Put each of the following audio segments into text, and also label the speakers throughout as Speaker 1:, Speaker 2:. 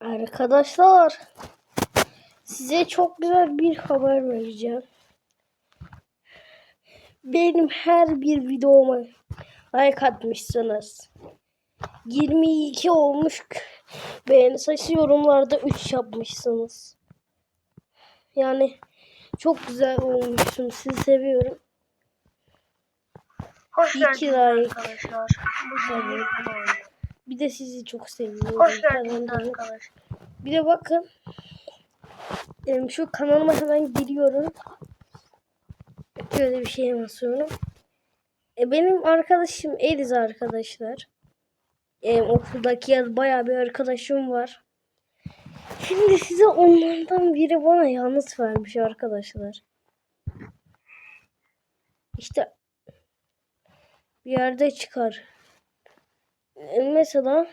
Speaker 1: Arkadaşlar size çok güzel bir haber vereceğim. Benim her bir videoma like atmışsınız. 22 olmuş beğeni sayısı yorumlarda 3 yapmışsınız. Yani çok güzel olmuşsun. Sizi seviyorum.
Speaker 2: Hoş
Speaker 1: İyi
Speaker 2: geldiniz
Speaker 1: like.
Speaker 2: arkadaşlar. Konu oyunu.
Speaker 1: Bir de sizi çok seviyorum.
Speaker 2: Hoş geldiniz arkadaşlar.
Speaker 1: Bir de bakın. Şu kanalıma hemen giriyorum. Şöyle bir şeye basıyorum. E, benim arkadaşım Eliz arkadaşlar. E, okuldaki yaz bayağı bir arkadaşım var. Şimdi size onlardan biri bana yalnız vermiş arkadaşlar. İşte bir yerde çıkar. Mesela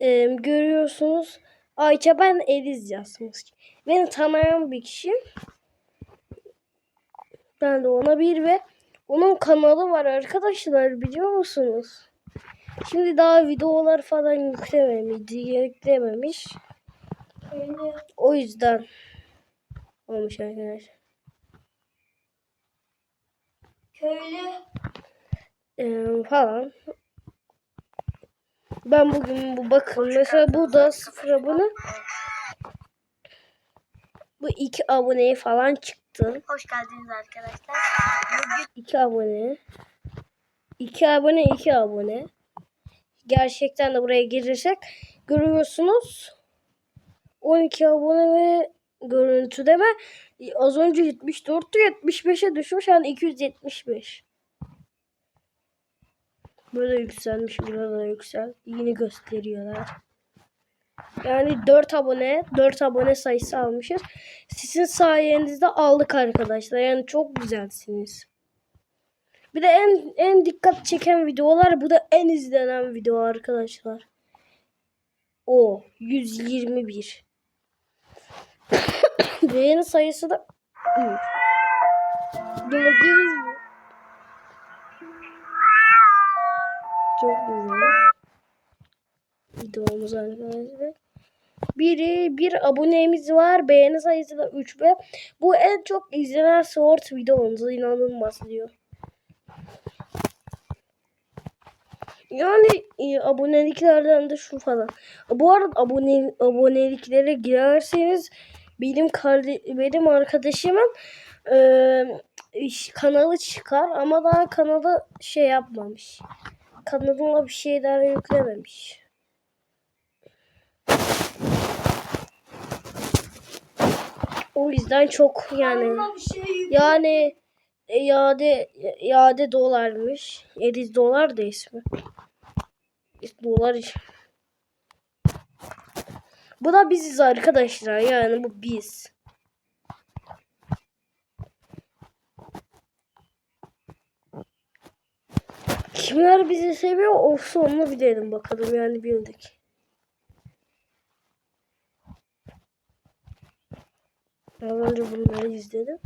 Speaker 1: e, görüyorsunuz Ayça ben Eliz yazmış. Beni tanıyan bir kişi. Ben de ona bir ve onun kanalı var arkadaşlar biliyor musunuz? Şimdi daha videolar falan yüklememiş, yüklememiş. O yüzden olmuş arkadaşlar.
Speaker 2: Köylü.
Speaker 1: Ee, falan. Ben bugün bu bakın mesela bu da sıfır abone. Bu iki aboneye falan çıktı.
Speaker 2: Hoş geldiniz arkadaşlar. Bugün
Speaker 1: 2 abone. 2 abone 2 abone. Gerçekten de buraya girirsek görüyorsunuz. 12 abone ve görüntüleme az önce 74'tü 75'e düşmüş yani 275. Burada yükselmiş burada da yüksel. Yine gösteriyorlar. Yani 4 abone 4 abone sayısı almışız. Sizin sayenizde aldık arkadaşlar. Yani çok güzelsiniz. Bir de en en dikkat çeken videolar bu da en izlenen video arkadaşlar. O 121. Beğeni sayısı da. Gördünüz mü? Çok güzel. Videomuz arkadaşlar. Biri bir abonemiz var. Beğeni sayısı da 3 ve bu en çok izlenen short videomuz inanılmaz diyor. Yani e, aboneliklerden de şu falan. Bu arada abone aboneliklere girerseniz benim karde benim arkadaşımın e, kanalı çıkar ama daha kanalı şey yapmamış. Kanalına bir şeyler yüklememiş. O yüzden çok yani
Speaker 2: şey
Speaker 1: yani e, yade yade dolarmış. Ediz dolar da ismi. Dolar Bu da biziz arkadaşlar. Yani bu biz. Kimler bizi seviyor? O sonunu bilelim bakalım. Yani bildik. Az önce bunları izledim.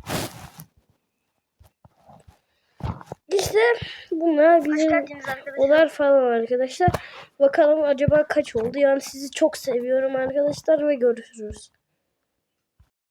Speaker 1: İşte bunlar bizim olar falan arkadaşlar. Bakalım acaba kaç oldu? Yani sizi çok seviyorum arkadaşlar ve görüşürüz.